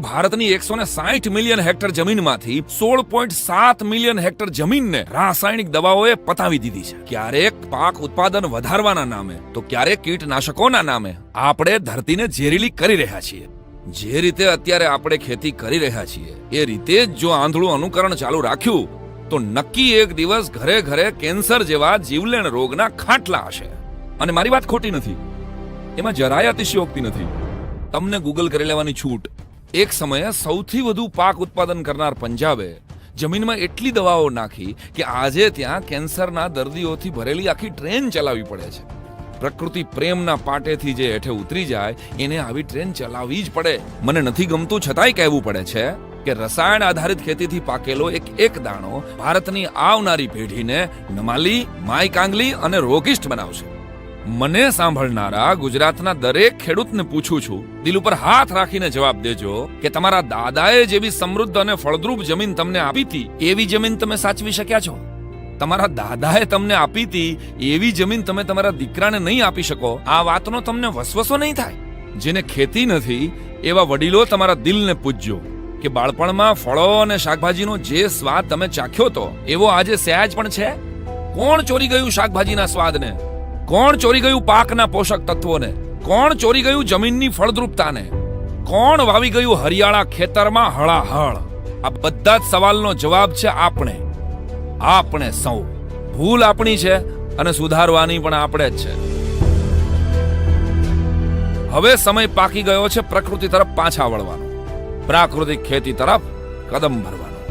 ભારતની એકસો ને સાઠ મિલિયન હેક્ટર જમીનમાંથી સોળ પોઈન્ટ સાત મિલિયન હેક્ટર જમીનને રાસાયણિક દવાઓએ પતાવી દીધી છે. ક્યારેક પાક ઉત્પાદન વધારવાના નામે, તો ક્યારેક કીટનાશકોના નામે આપણે ધરતીને ઝેરીલી કરી રહ્યા છીએ. જે રીતે અત્યારે આપણે ખેતી કરી રહ્યા છીએ, એ રીતે જ જો આંધળું અનુકરણ ચાલુ રાખ્યું, તો નક્કી એક દિવસ ઘરે ઘરે કેન્સર જેવા જીવલેણ રોગના ખાટલા હશે. અને મારી વાત ખોટી નથી. એમાં જરાય અતિશયોક્તિ નથી. તમને ગૂગલ કરી લેવાની છૂટ. એક સમયે સૌથી વધુ પાક ઉત્પાદન કરનાર પંજાબે જમીનમાં એટલી દવાઓ નાખી કે આજે ત્યાં કેન્સરના દર્દીઓથી ભરેલી આખી ટ્રેન ચલાવવી પડે છે. પ્રકૃતિ પ્રેમના પાટેથી જે હેઠે ઉતરી જાય, એને આવી ટ્રેન ચલાવવી જ પડે. મને નથી ગમતું છતાંય કહેવું પડે છે કે રસાયણ આધારિત ખેતીથી પાકેલો એક એક દાણો ભારતની આવનારી પેઢીને નમાલી માય કાંગલી અને રોગિષ્ટ બનાવશે. મને સાંભળનારા ગુજરાતના દરેક ખેડૂતને પૂછું છું. દિલ ઉપર હાથ રાખીને જવાબ દેજો કે તમારા દાદાએ જેવી સમૃદ્ધ અને ફળદ્રુપ જમીન તમને આપી હતી, એવી જમીન તમે સાચવી શક્યા છો? તમારા દાદાએ તમને આપી હતી, એવી જમીન તમે તમારા દીકરાને નહીં આપી શકો. આ વાતનો તમને વસવસો નહીં થાય. જેને ખેતી નથી, એવા વડીલો તમારા દિલને પૂજજો કે બાળપણમાં ફળો અને શાકભાજીનો જે સ્વાદ તમે ચાખ્યો તો, એવો આજે સહેજ પણ છે? કોણ ચોરી ગયું શાકભાજીના સ્વાદને? કોણ ચોરી ગયું પાકના પોષક તત્વોને? કોણ ચોરી ગયું જમીનની ફળદ્રુપતાને? કોણ વાવી ગયું હરિયાળા ખેતરમાં હળાહળ? આ બધા જ સવાલનો જવાબ છે આપણે. આપણે સૌ. ભૂલ આપણી છે અને સુધારવાની પણ આપણે જ છે. હવે સમય પાકી ગયો છે પ્રકૃતિ તરફ પાછા વળવાનો. પ્રાકૃતિક ખેતી તરફ કદમ ભરવાનો.